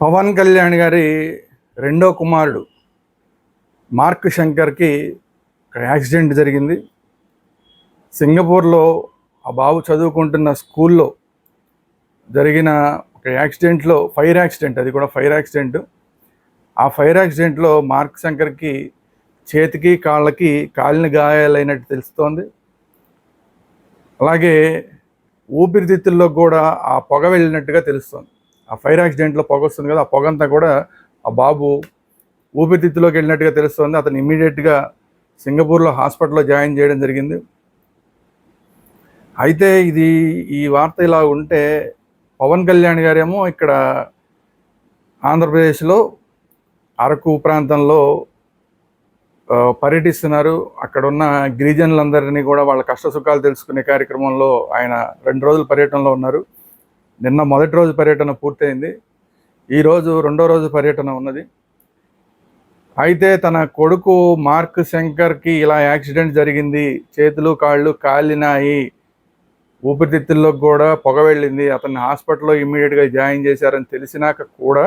పవన్ కళ్యాణ్ గారి రెండో కుమారుడు మార్క్ శంకర్కి ఒక యాక్సిడెంట్ జరిగింది. సింగపూర్లో ఆ బాబు చదువుకుంటున్న స్కూల్లో జరిగిన ఒక యాక్సిడెంట్లో ఫైర్ యాక్సిడెంట్ అది కూడా ఫైర్ యాక్సిడెంట్. ఆ ఫైర్ యాక్సిడెంట్లో మార్క్ శంకర్కి చేతికి కాళ్ళకి కాలిన గాయాలైనట్టు తెలుస్తోంది. అలాగే ఊపిరితిత్తుల్లో కూడా ఆ పొగ వెళ్ళినట్టుగా తెలుస్తుంది. ఆ ఫైర్ యాక్సిడెంట్లో పొగ వస్తుంది కదా ఆ పొగంతా కూడా ఆ బాబు ఊపిరితిత్తులోకి వెళ్ళినట్టుగా తెలుస్తుంది. అతను ఇమ్మీడియట్గా సింగపూర్లో హాస్పిటల్లో జాయిన్ చేయడం జరిగింది. అయితే ఇది ఈ వార్త ఇలా ఉంటే పవన్ కళ్యాణ్ గారేమో ఇక్కడ ఆంధ్రప్రదేశ్లో అరకు ప్రాంతంలో పర్యటిస్తున్నారు. అక్కడ ఉన్న గిరిజనులందరినీ కూడా వాళ్ళ కష్ట సుఖాలు తెలుసుకునే కార్యక్రమంలో ఆయన రెండు రోజుల పర్యటనలో ఉన్నారు. నిన్న మొదటి రోజు పర్యటన పూర్తయింది. ఈరోజు రెండో రోజు పర్యటన ఉన్నది. అయితే తన కొడుకు మార్క్ శంకర్కి ఇలా యాక్సిడెంట్ జరిగింది. చేతులు కాళ్ళు కాలినాయి. ఊపిరితిత్తుల్లోకి కూడా పొగ వెళ్ళింది. అతన్ని హాస్పిటల్లో ఇమ్మీడియట్గా జాయిన్ చేశారని తెలిసినాక కూడా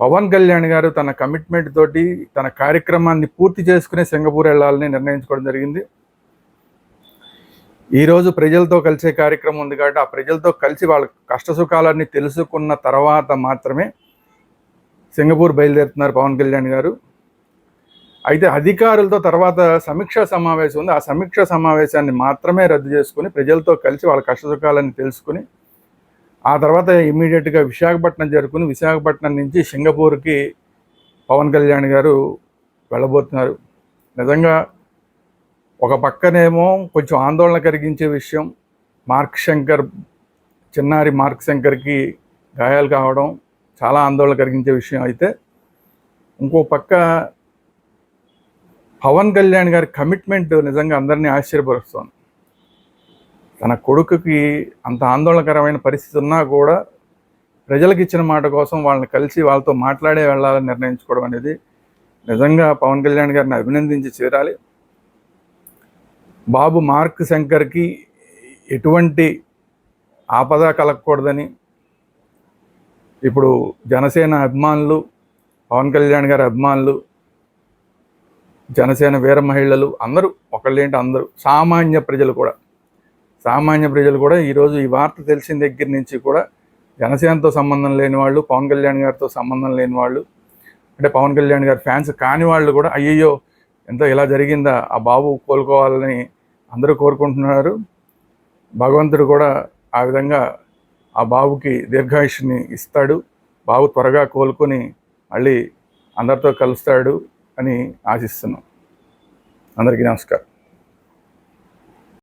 పవన్ కళ్యాణ్ గారు తన కమిట్మెంట్ తోటి తన కార్యక్రమాన్ని పూర్తి చేసుకునే సింగపూర్ వెళ్ళాలని నిర్ణయించుకోవడం జరిగింది. ఈరోజు ప్రజలతో కలిసే కార్యక్రమం ఉంది కాబట్టి ఆ ప్రజలతో కలిసి వాళ్ళ కష్ట సుఖాలన్నీ తెలుసుకున్న తర్వాత మాత్రమే సింగపూర్ బయలుదేరుతున్నారు పవన్ కళ్యాణ్ గారు. అయితే అధికారులతో తర్వాత సమీక్షా సమావేశం ఉంది. ఆ సమీక్షా సమావేశాన్ని మాత్రమే రద్దు చేసుకుని ప్రజలతో కలిసి వాళ్ళ కష్ట సుఖాలన్నీ తెలుసుకుని ఆ తర్వాత ఇమ్మీడియట్గా విశాఖపట్నం జరుపుకుని విశాఖపట్నం నుంచి సింగపూర్కి పవన్ కళ్యాణ్ గారు వెళ్ళబోతున్నారు. నిజంగా ఒక పక్కనేమో కొంచెం ఆందోళన కలిగించే విషయం. మార్క్ శంకర్ చిన్నారి మార్క్ శంకర్కి గాయాలు కావడం చాలా ఆందోళన కలిగించే విషయం అయితే ఇంకో పక్క పవన్ కళ్యాణ్ గారి కమిట్మెంట్ నిజంగా అందరినీ ఆశ్చర్యపరుస్తుంది. తన కొడుకుకి అంత ఆందోళనకరమైన పరిస్థితి ఉన్నా కూడా ప్రజలకు ఇచ్చిన మాట కోసం వాళ్ళని కలిసి వాళ్ళతో మాట్లాడే వెళ్ళాలని నిర్ణయించుకోవడం అనేది నిజంగా పవన్ కళ్యాణ్ గారిని అభినందించి చేరాలి. బాబు మార్క్ శంకర్కి ఎటువంటి ఆపద కలగకూడదని ఇప్పుడు జనసేన అభిమానులు పవన్ కళ్యాణ్ గారి అభిమానులు జనసేన వీర మహిళలు అందరూ ఒకళ్ళేంటి అందరూ? సామాన్య ప్రజలు కూడా. సామాన్య ప్రజలు కూడా ఈరోజు ఈ వార్త తెలిసిన దగ్గర నుంచి కూడా జనసేనతో సంబంధం లేని వాళ్ళు పవన్ కళ్యాణ్ గారితో సంబంధం లేని వాళ్ళు అంటే పవన్ కళ్యాణ్ గారి ఫ్యాన్స్ కాని వాళ్ళు కూడా అయ్యయ్యో ఎంతో ఇలా జరిగిందా? ఆ బాబు కోలుకోవాలని అందరూ కోరుకుంటున్నారు. భగవంతుడు కూడా ఆ విధంగా ఆ బాబుకి దీర్ఘాయుష్ని ఇస్తాడు. బాబు త్వరగా కోలుకొని మళ్ళీ అందరితో కలుస్తాడు అని ఆశిస్తున్నాం. అందరికీ నమస్కారం.